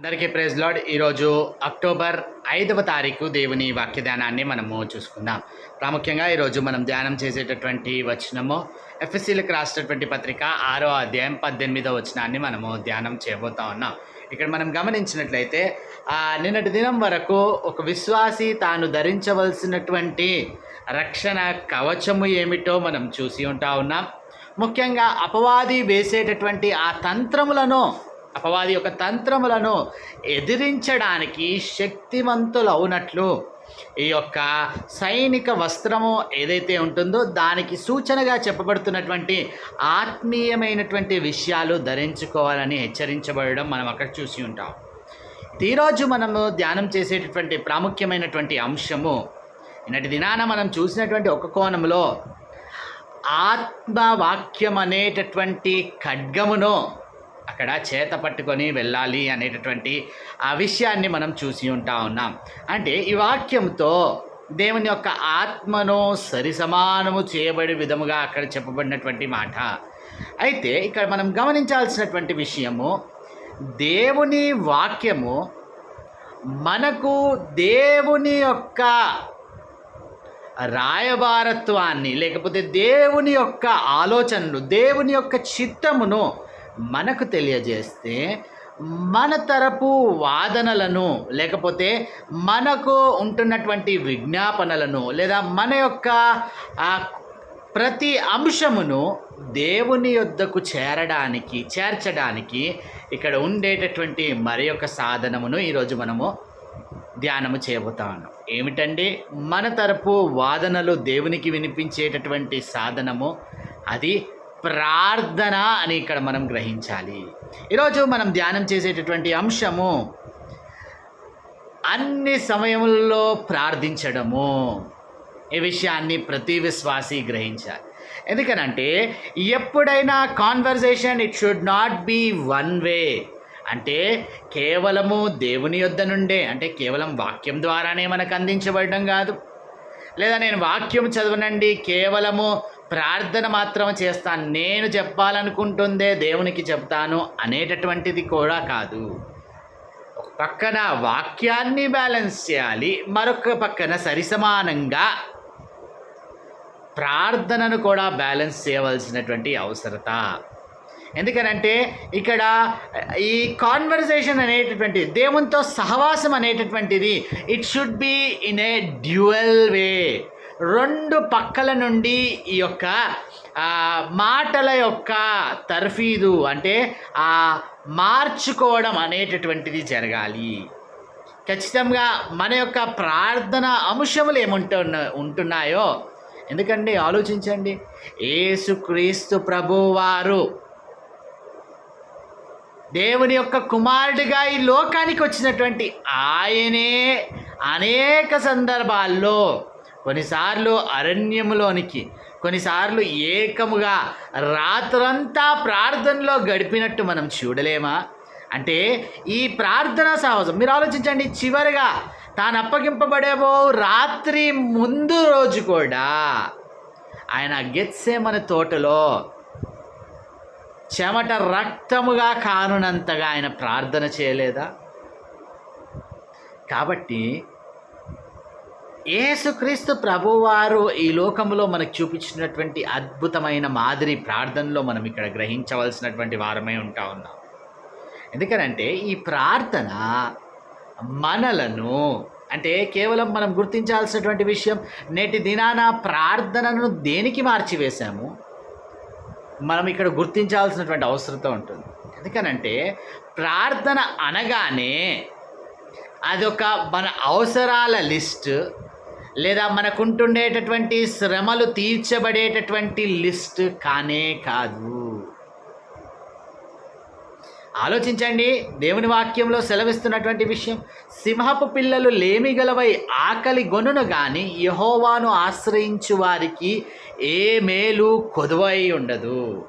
అందరికీ praise lord. ఈరోజు October ఐదవ తారీఖు దేవుని వాక్యదానాన్ని మనము చూసుకుందాం. ప్రాముఖ్యంగా ఈరోజు మనం ధ్యానం చేసేటటువంటి వచనము ఎఫ్ఎస్సీలకు రాసినటువంటి పత్రిక ఆరో అధ్యాయం పద్దెనిమిదో వచనాన్ని మనము ధ్యానం చేయబోతా ఉన్నాం. ఇక్కడ మనం గమనించినట్లయితే నిన్నటి దినం వరకు ఒక విశ్వాసి తాను ధరించవలసినటువంటి రక్షణ కవచము ఏమిటో మనం చూసి ఉంటా ఉన్నాం. ముఖ్యంగా అపవాది వేసేటటువంటి ఆ తంత్రములను అపవాది యొక్క తంత్రములను ఎదిరించడానికి శక్తివంతులు అవునట్లు ఈ యొక్క సైనిక వస్త్రము ఏదైతే ఉంటుందో దానికి సూచనగా చెప్పబడుతున్నటువంటి ఆత్మీయమైనటువంటి విషయాలు ధరించుకోవాలని హెచ్చరించబడడం మనం అక్కడ చూసి ఉంటాం. ఈరోజు మనము ధ్యానం చేసేటటువంటి ప్రాముఖ్యమైనటువంటి అంశము నిన్నటి దినాన మనం చూసినటువంటి ఒక కోణంలో ఆత్మవాక్యం అనేటటువంటి ఖడ్గమును అక్కడ చేత పట్టుకొని వెళ్ళాలి అనేటటువంటి ఆ విషయాన్ని మనం చూసి ఉంటా ఉన్నాం. అంటే ఈ వాక్యంతో దేవుని యొక్క ఆత్మను సరిసమానము చేయబడే విధముగా అక్కడ చెప్పబడినటువంటి మాట. అయితే ఇక్కడ మనం గమనించాల్సినటువంటి విషయము దేవుని వాక్యము మనకు దేవుని యొక్క రాయబారత్వాన్ని లేకపోతే దేవుని యొక్క ఆలోచనలు దేవుని యొక్క చిత్తమును మనకు తెలియజేస్తే మన తరపు వాదనలను లేకపోతే మనకు ఉంటున్నటువంటి విజ్ఞాపనలను లేదా మన యొక్క ప్రతి అంశమును దేవుని యొద్దకు చేరడానికి చేర్చడానికి ఇక్కడ ఉండేటటువంటి మరి యొక్క సాధనమును ఈరోజు మనము ధ్యానము చేయబోతాను ఏమిటండి? మన తరపు వాదనలు దేవునికి వినిపించేటటువంటి సాధనము అది ప్రార్థన అని ఇక్కడ మనం గ్రహించాలి. ఈరోజు మనం ధ్యానం చేసేటటువంటి అంశము అన్ని సమయముల్లో ప్రార్థించడము. ఈ విషయాన్ని ప్రతి విశ్వాసి గ్రహించాలి. ఎందుకనంటే ఎప్పుడైనా conversation it should not be one way అంటే కేవలము దేవుని యొద్ద నుండే అంటే కేవలం వాక్యం ద్వారానే మనకు అందించబడడం కాదు. లేదా నేను వాక్యం చదవనండి కేవలము ప్రార్థన మాత్రం చేస్తాను. నేను చెప్పాలనుకుంటుందే దేవునికి చెప్తాను అనేటటువంటిది కూడా కాదు. ఒక పక్కన వాక్యాన్ని బ్యాలెన్స్ చేయాలి మరొక పక్కన సరిసమానంగా ప్రార్థనను కూడా బ్యాలెన్స్ చేయవలసినటువంటి అవసరత. ఎందుకనంటే ఇక్కడ ఈ కాన్వర్జేషన్ అనేటటువంటి దేవునితో సహవాసం అనేటటువంటిది it should be in a dual way రెండు పక్కల నుండి ఈ యొక్క మాటల యొక్క తర్ఫీదు అంటే ఆ మార్చుకోవడం అనేటటువంటిది జరగాలి. ఖచ్చితంగా మన యొక్క ప్రార్థన అంశములు ఏముంటున్న ఉంటున్నాయో ఎందుకండి? ఆలోచించండి. ఏసుక్రీస్తు ప్రభువారు దేవుని యొక్క కుమారుడిగా ఈ లోకానికి వచ్చినటువంటి ఆయనే అనేక సందర్భాల్లో కొన్నిసార్లు అరణ్యములోనికి కొన్నిసార్లు ఏకముగా రాత్రంతా ప్రార్థనలో గడిపినట్టు మనం చూడలేమా? అంటే ఈ ప్రార్థన సాహసం మీరు ఆలోచించండి చివరిగా తాను అప్పగింపబడేవో రాత్రి ముందు రోజు కూడా ఆయన గెత్సేమన తోటలో చెమట రక్తముగా కానునంతగా ఆయన ప్రార్థన చేయలేదా? కాబట్టి యేసుక్రీస్తు ప్రభువారు ఈ లోకంలో మనకు చూపించినటువంటి అద్భుతమైన మాదిరి ప్రార్థనలో మనం ఇక్కడ గ్రహించవలసినటువంటి వారమై ఉంటా ఉన్నాం. ఎందుకనంటే ఈ ప్రార్థన మనలను అంటే కేవలం మనం గుర్తించాల్సినటువంటి విషయం నేటి దినాన ప్రార్థనను దేనికి మార్చివేశాము? మనం ఇక్కడ గుర్తించాల్సినటువంటి అవసరత ఉంటుంది. ఎందుకనంటే ప్రార్థన అనగానే అదొక మన అవసరాల లిస్ట్ లేదా మనకుంటుండేటటువంటి శ్రమలు తీర్చబడేటటువంటి లిస్ట్ కానే కాదు. ఆలోచించండి దేవుని వాక్యంలో సెలవిస్తున్నటువంటి విషయం సింహపు పిల్లలు లేమిగలవై ఆకలి గొనును గాని యహోవాను ఆశ్రయించు వారికి ఏ మేలు కొదువై ఉండదు.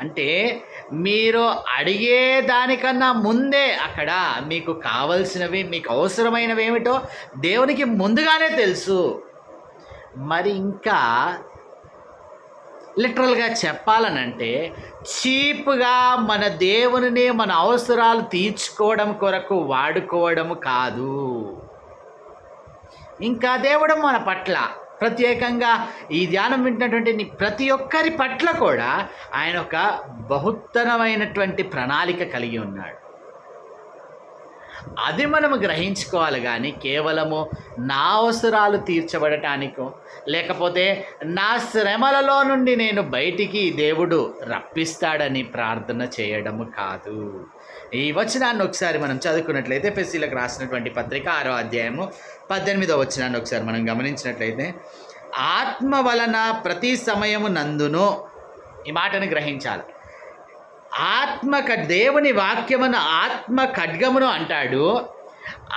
అంటే మీరు అడిగే దానికన్నా ముందే అక్కడ మీకు కావలసినవి మీకు అవసరమైనవి ఏమిటో దేవునికి ముందుగానే తెలుసు. మరి ఇంకా లిటరల్గా చెప్పాలనంటే చీప్గా మన దేవునిని మన అవసరాలు తీర్చుకోవడం కొరకు వాడుకోవడం కాదు. ఇంకా దేవుడు మన పట్ల ప్రత్యేకంగా ఈ ధ్యానం వింటున్నటువంటి ప్రతి ఒక్కరి పట్ల కూడా ఆయన ఒక బహుత్తరమైనటువంటి ప్రణాళిక కలిగి ఉన్నాడు. అది మనము గ్రహించుకోవాలి కానీ కేవలము నా అవసరాలు తీర్చబడటానికో లేకపోతే నా శ్రమలలో నుండి నేను బయటికి దేవుడు రప్పిస్తాడని ప్రార్థన చేయడము కాదు. ఈ వచనాన్ని ఒకసారి మనం చదువుకున్నట్లయితే పెస్సీలకు రాసినటువంటి పత్రిక ఆరో అధ్యాయము పద్దెనిమిదో వచనాన్ని ఒకసారి మనం గమనించినట్లయితే ఆత్మ వలన ప్రతి సమయము నందును ఈ మాటను గ్రహించాలి. ఆత్మ దేవుని వాక్యమును ఆత్మ ఖడ్గమును అంటాడు.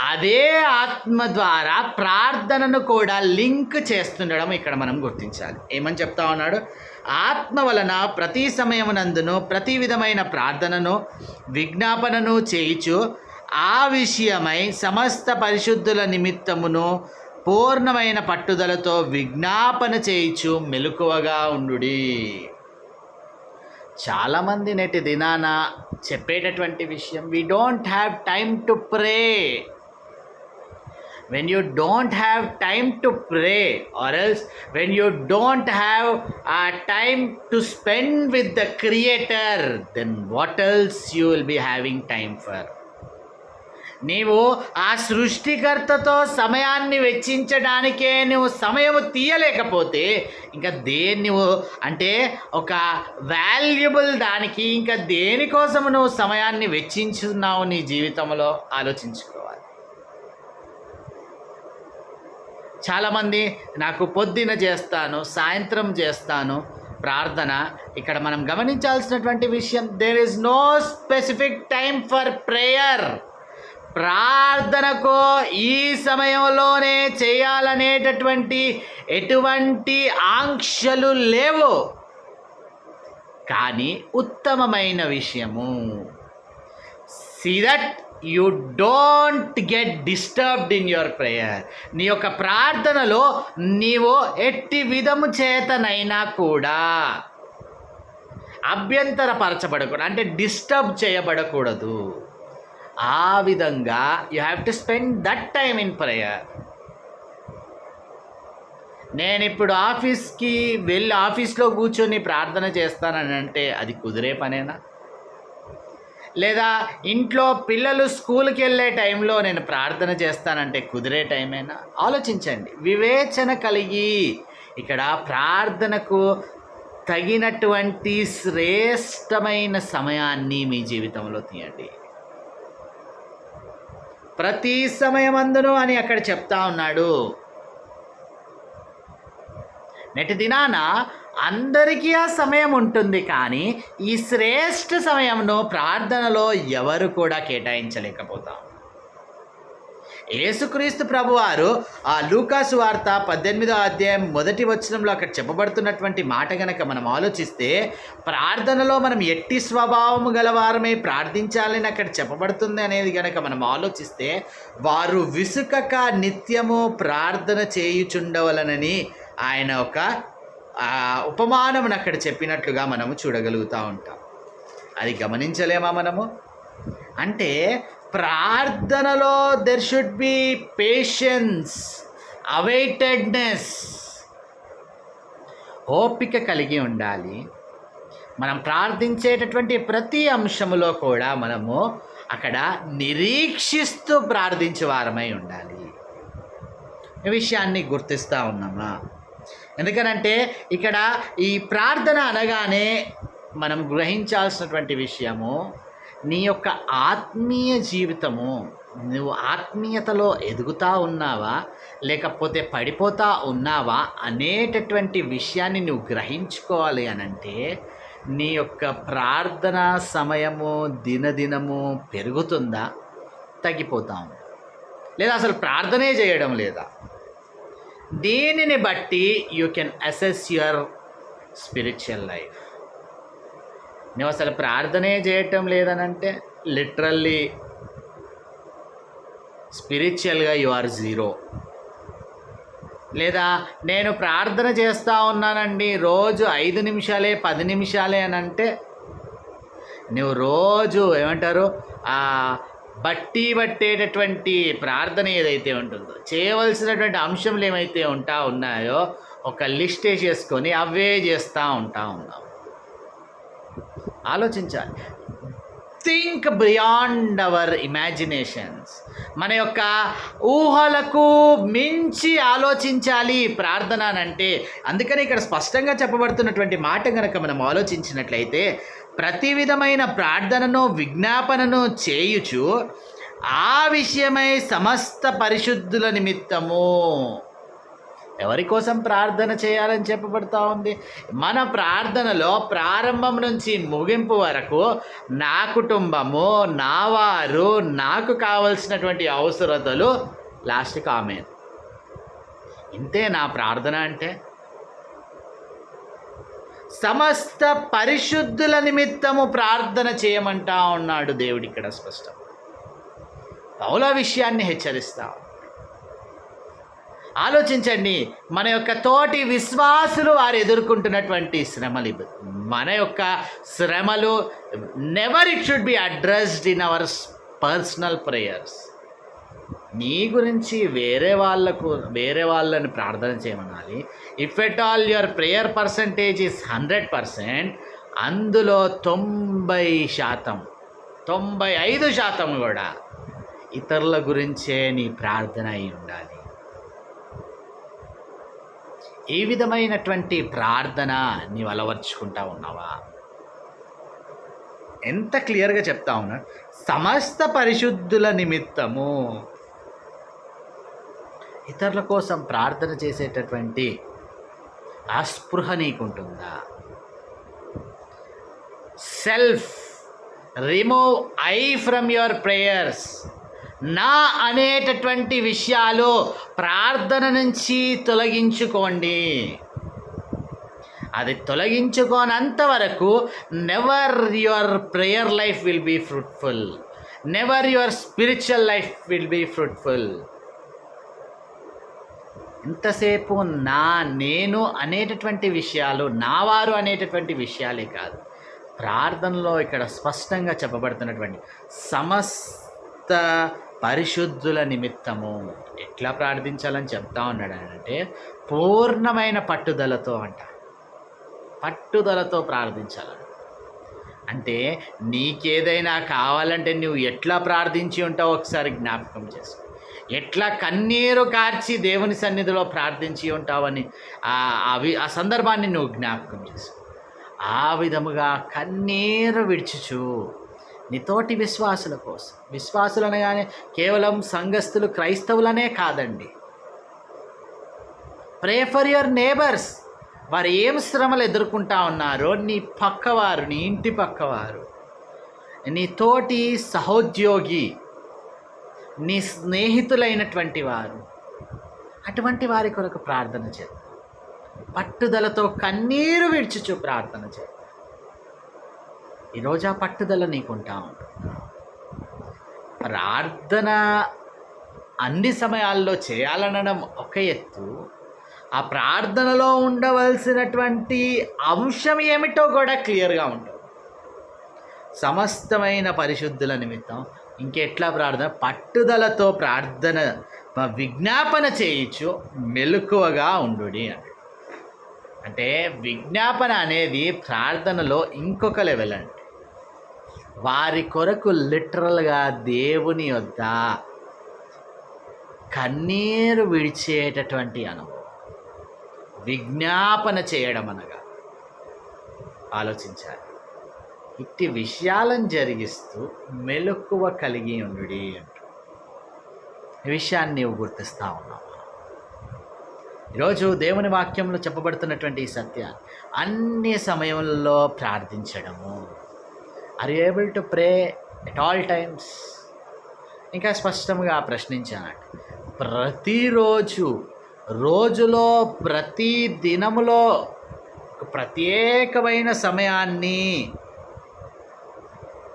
అదే ఆత్మ ద్వారా ప్రార్థనను కూడా లింక్ చేస్తుండడం ఇక్కడ మనం గుర్తించాలి. ఏమని చెప్తా ఉన్నాడు? ఆత్మ వలన ప్రతి సమయమునందును ప్రతి విధమైన ప్రార్థనను విజ్ఞాపనను చేయిచు ఆ విషయమై సమస్త పరిశుద్ధుల నిమిత్తమును పూర్ణమైన పట్టుదలతో విజ్ఞాపన చేయిచు మెలకువగా ఉండుడి. చాలామంది నేటి దినాన చెప్పేటటువంటి విషయం we don't have time to pray when you don't have time to pray or else when you don't have a time to spend with the creator then what else you will be having time for నీవు ఆ సృష్టికర్తతో సమయాన్ని వెచ్చించడానికే నువ్వు సమయం తీయలేకపోతే ఇంకా దేన్ని నువ్వు అంటే ఒక వాల్యుబుల్ దానికి ఇంకా దేనికోసం నువ్వు సమయాన్ని వెచ్చించున్నావు నీ జీవితంలో? ఆలోచించుకో. చాలామంది నాకు పొద్దున చేస్తాను సాయంత్రం చేస్తాను ప్రార్థన. ఇక్కడ మనం గమనించాల్సినటువంటి విషయం there is no specific time for prayer ప్రార్థనకు ఈ సమయంలోనే చేయాలనేటటువంటి ఎటువంటి ఆంక్షలు లేవు. కానీ ఉత్తమమైన విషయము. See that you don't get disturbed in your prayer. నీ యొక్క ప్రార్థనలో నీవు ఎట్టి విధము చేతనైనా కూడా అభ్యంతరపరచబడకూడదు. అంటే డిస్టర్బ్ చేయబడకూడదు. ఆ విధంగా you have to spend that time in prayer. నేను ఇప్పుడు ఆఫీస్కి వెళ్ళి ఆఫీస్లో కూర్చొని ప్రార్థన చేస్తానని అంటే అది కుదిరే పనేనా? లేదా ఇంట్లో పిల్లలు స్కూల్కి వెళ్ళే టైంలో నేను ప్రార్థన చేస్తానంటే కుదిరే టైమేనా? ఆలోచించండి. వివేచన కలిగి ఇక్కడ ప్రార్థనకు తగినటువంటి శ్రేష్టమైన సమయాన్ని మీ జీవితంలో తీయండి. ప్రతి సమయమందును అని అక్కడ చెప్తా ఉన్నాడు. నెటి దినాన అందరికీ ఆ సమయం ఉంటుంది కానీ ఈ శ్రేష్ఠ సమయంను ప్రార్థనలో ఎవరు కూడా కేటాయించలేకపోతాం యేసుక్రీస్తు ప్రభువారు ఆ లూకాసు వార్త పద్దెనిమిదో అధ్యాయం మొదటి వచనంలో అక్కడ చెప్పబడుతున్నటువంటి మాట గనక మనం ఆలోచిస్తే ప్రార్థనలో మనం ఎట్టి స్వభావము గలవారమే ప్రార్థించాలని అక్కడ చెప్పబడుతుంది అనేది గనక మనం ఆలోచిస్తే వారు విసుకక నిత్యము ప్రార్థన చేయుచుండవలనని ఆయన ఒక ఉపమానమును అక్కడ చెప్పినట్లుగా మనము చూడగలుగుతూ ఉంటాం. అది గమనించలేమా మనము? అంటే ప్రార్థనలో there should be patience awaitedness ఓపిక కలిగి ఉండాలి. మనం ప్రార్థించేటటువంటి ప్రతి అంశములో కూడా మనము అక్కడ నిరీక్షిస్తూ ప్రార్థించే వారమై ఉండాలి. ఈ విషయాన్ని గుర్తిస్తూ ఉన్నామా? ఎందుకనంటే ఇక్కడ ఈ ప్రార్థన అనగానే మనం గ్రహించాల్సినటువంటి విషయము నీ యొక్క ఆత్మీయ జీవితము నువ్వు ఆత్మీయతలో ఎదుగుతా ఉన్నావా లేకపోతే పడిపోతా ఉన్నావా అనేటటువంటి విషయాన్ని నువ్వు గ్రహించుకోవాలి అనంటే నీ యొక్క ప్రార్థన సమయము దినదినము పెరుగుతుందా తగ్గిపోతాం లేదా అసలు ప్రార్థనే చేయడం లేదా? దీనిని బట్టి you can assess your spiritual life నువ్వు అసలు ప్రార్థనే చేయటం లేదనంటే లిటరల్లీ స్పిరిచువల్గా యు ఆర్ జీరో లేదా నేను ప్రార్థన చేస్తూ ఉన్నానండి రోజు ఐదు నిమిషాలే పది నిమిషాలే అని అంటే నువ్వు రోజు ఏమంటారు బట్టి పట్టేటటువంటి ప్రార్థన ఏదైతే ఉంటుందో చేయవలసినటువంటి అంశములు ఏమైతే ఉంటా ఉన్నాయో ఒక లిస్ట్ వేసేసుకొని అవే చేస్తూ ఉంటా ఉన్నాం. ఆలోచించాలి. థింక్ బియాండ్ అవర్ ఇమాజినేషన్స్ మన యొక్క ఊహలకు మించి ఆలోచించాలి ప్రార్థన అని అంటే అందుకని ఇక్కడ స్పష్టంగా చెప్పబడుతున్నటువంటి మాట కనుక మనం ఆలోచించినట్లయితే ప్రతి విధమైన ప్రార్థనను విజ్ఞాపనను చేయుచు ఆ విషయమై సమస్త పరిశుద్ధుల నిమిత్తము. ఎవరి కోసం ప్రార్థన చేయాలని చెప్పబడతా ఉంది? మన ప్రార్థనలో ప్రారంభం నుంచి ముగింపు వరకు నా కుటుంబము నా వారు నాకు కావలసినటువంటి అవసరతలు లాస్ట్ కామెంట్ ఇంతే నా ప్రార్థన అంటే? సమస్త పరిశుద్ధుల నిమిత్తము ప్రార్థన చేయమంటా ఉన్నాడు దేవుడు ఇక్కడ స్పష్టం. పౌల విషయాన్ని హెచ్చరిస్తా. ఆలోచించండి మన యొక్క తోటి విశ్వాసులు వారు ఎదుర్కొంటున్నటువంటి శ్రమలు మన యొక్క శ్రమలు never it should be addressed in our personal prayers నీ గురించి వేరే వాళ్ళకు వేరే వాళ్ళని ప్రార్థన చేయమనాలి. If at all your prayer percentage is hundred percent అందులో తొంభై శాతం తొంభై ఐదు శాతం కూడా ఇతరుల గురించే నీ ప్రార్థన అయి ఉండాలి. ఏ విధమైనటువంటి ప్రార్థన నీవు అలవర్చుకుంటా ఉన్నావా? ఎంత క్లియర్గా చెప్తా ఉన్నా? సమస్త పరిశుద్ధుల నిమిత్తము ఇతరుల కోసం ప్రార్థన చేసేటటువంటి ఆ స్పృహ నీకుంటుందా? Self remove I from your prayers నా అనేటటువంటి విషయాలు ప్రార్థన నుంచి తొలగించుకోండి. అది తొలగించుకోనంత వరకు never your prayer life will be fruitful never your spiritual life will be fruitful ఎంతసేపు నా నేను అనేటటువంటి విషయాలు నా వారు అనేటటువంటి విషయాలే కాదు. ప్రార్థనలో ఇక్కడ స్పష్టంగా చెప్పబడుతున్నటువంటి సమస్త పరిశుద్ధుల నిమిత్తము ఎట్లా ప్రార్థించాలని చెప్తా ఉన్నాడు అని అంటే పూర్ణమైన పట్టుదలతో అంట. పట్టుదలతో ప్రార్థించాలని. అంటే నీకేదైనా కావాలంటే నువ్వు ఎట్లా ప్రార్థించి ఉంటావో ఒకసారి జ్ఞాపకం చేసుకో. ఎట్లా కన్నీరు కార్చి దేవుని సన్నిధిలో ప్రార్థించి ఉంటావని ఆ అవి ఆ సందర్భాన్ని నువ్వు జ్ఞాపకం చేసు. ఆ విధముగా కన్నీరు విడిచుచు. నీతోటి విశ్వాసుల కోసం. విశ్వాసులు కానీ కేవలం సంఘస్థులు క్రైస్తవులనే కాదండి. ప్రే ఫర్ యువర్ నేబర్స్ వారు ఏం శ్రమలు ఎదుర్కొంటా ఉన్నారో నీ పక్కవారు నీ ఇంటి పక్కవారు. నీ తోటి సహోద్యోగి నీ స్నేహితులైనటువంటి వారు అటువంటి వారి కొరకు ప్రార్థన చేద్దాం పట్టుదలతో కన్నీరు విడిచుచు ప్రార్థన చేద్దాం ఈరోజు ఆ పట్టుదల నీకుంటా ఉంటుంది ప్రార్థన అన్ని సమయాల్లో చేయాలనడం ఒక ఎత్తు. ఆ ప్రార్థనలో ఉండవలసినటువంటి అంశం ఏమిటో కూడా క్లియర్గా ఉంటుంది సమస్తమైన పరిశుద్ధుల నిమిత్తం ఇంకెట్లా ప్రార్థన? పట్టుదలతో ప్రార్థన విజ్ఞాపన చేయించు మెలకువగా ఉండు అంటే విజ్ఞాపన అనేది ప్రార్థనలో ఇంకొక లెవెల్ అండి. వారి కొరకు లిటరల్గా దేవుని వద్ద కన్నీరు విడిచేటటువంటి అనుభవం విజ్ఞాపన చేయడం అనగా ఆలోచించాలి. ఇట్టి విషయాలను జరిగిస్తూ మెలకువ కలిగి ఉండు అంటూ. ఈ విషయాన్ని నీవు గుర్తిస్తూ ఉన్నావు. ఈరోజు దేవుని వాక్యంలో చెప్పబడుతున్నటువంటి ఈ సత్యాన్ని అన్ని సమయంలో ప్రార్థించడము. Are able to pray at all times ఇంకా స్పష్టంగా ప్రశ్నించానండి ప్రతిరోజు రోజులో ప్రతి దినములో ప్రత్యేకమైన సమయాన్ని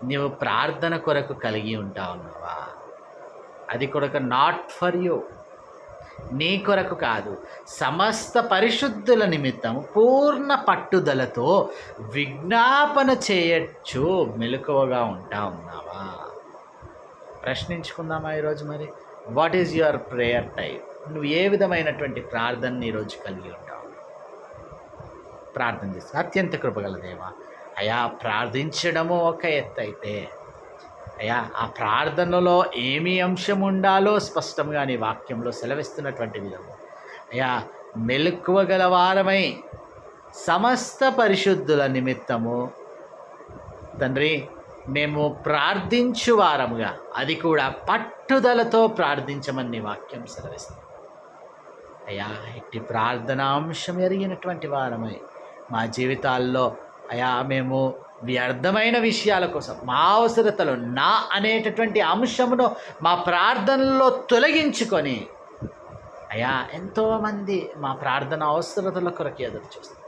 నీవు ప్రార్థన కొరకు కలిగి ఉంటావు ఉన్నావా అది కొరకు నాట్ ఫర్ యూ నీ కొరకు కాదు. సమస్త పరిశుద్ధుల నిమిత్తం పూర్ణ పట్టుదలతో విజ్ఞాపన చేయొచ్చు మెలకువగా ఉంటా ఉన్నావా ప్రశ్నించుకుందామా ఈరోజు మరి? What is your prayer time నువ్వు ఏ విధమైనటువంటి ప్రార్థనని ఈరోజు కలిగి ఉంటావు? ప్రార్థన చేస్తా. అత్యంత కృపగల దేవా అయా ప్రార్థించడము ఒక ఎత్తైతే. అయా అయ్యా ఆ ప్రార్థనలో ఏమి అంశం ఉండాలో స్పష్టంగా నీ వాక్యంలో సెలవిస్తున్నటువంటి విధము. అయ్యా మెలకువగల వారమై సమస్త పరిశుద్ధుల నిమిత్తము. తండ్రి మేము ప్రార్థించు వారముగా అది కూడా పట్టుదలతో ప్రార్థించమని వాక్యం సెలవిస్తుంది. అయ్యా ఇట్టి ప్రార్థనాంశం ఎరిగినటువంటి వారమై మా జీవితాల్లో అయా మేము వ్యర్థమైన విషయాల కోసం మా అవసరతలు నా అనేటటువంటి అంశమును మా ప్రార్థనలో తొలగించుకొని అయా ఎంతోమంది మా ప్రార్థన అవసరతల కొరకు ఎదురు చూస్తాం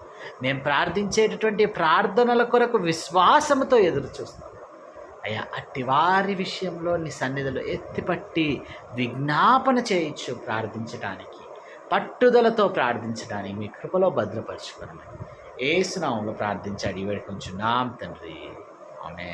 మేము ప్రార్థించేటటువంటి ప్రార్థనల కొరకు విశ్వాసంతో ఎదురు చూస్తాం. అయ్యా అట్టి వారి విషయంలో నీ సన్నిధిలో ఎత్తిపట్టి విజ్ఞాపన చేయొచ్చు ప్రార్థించడానికి పట్టుదలతో ప్రార్థించడానికి మీ కృపలో భద్రపరచుకోవడం ఏసునామంలో ప్రార్థించి ఇవాడు కొంచెం నాం తండ్రి. అవునే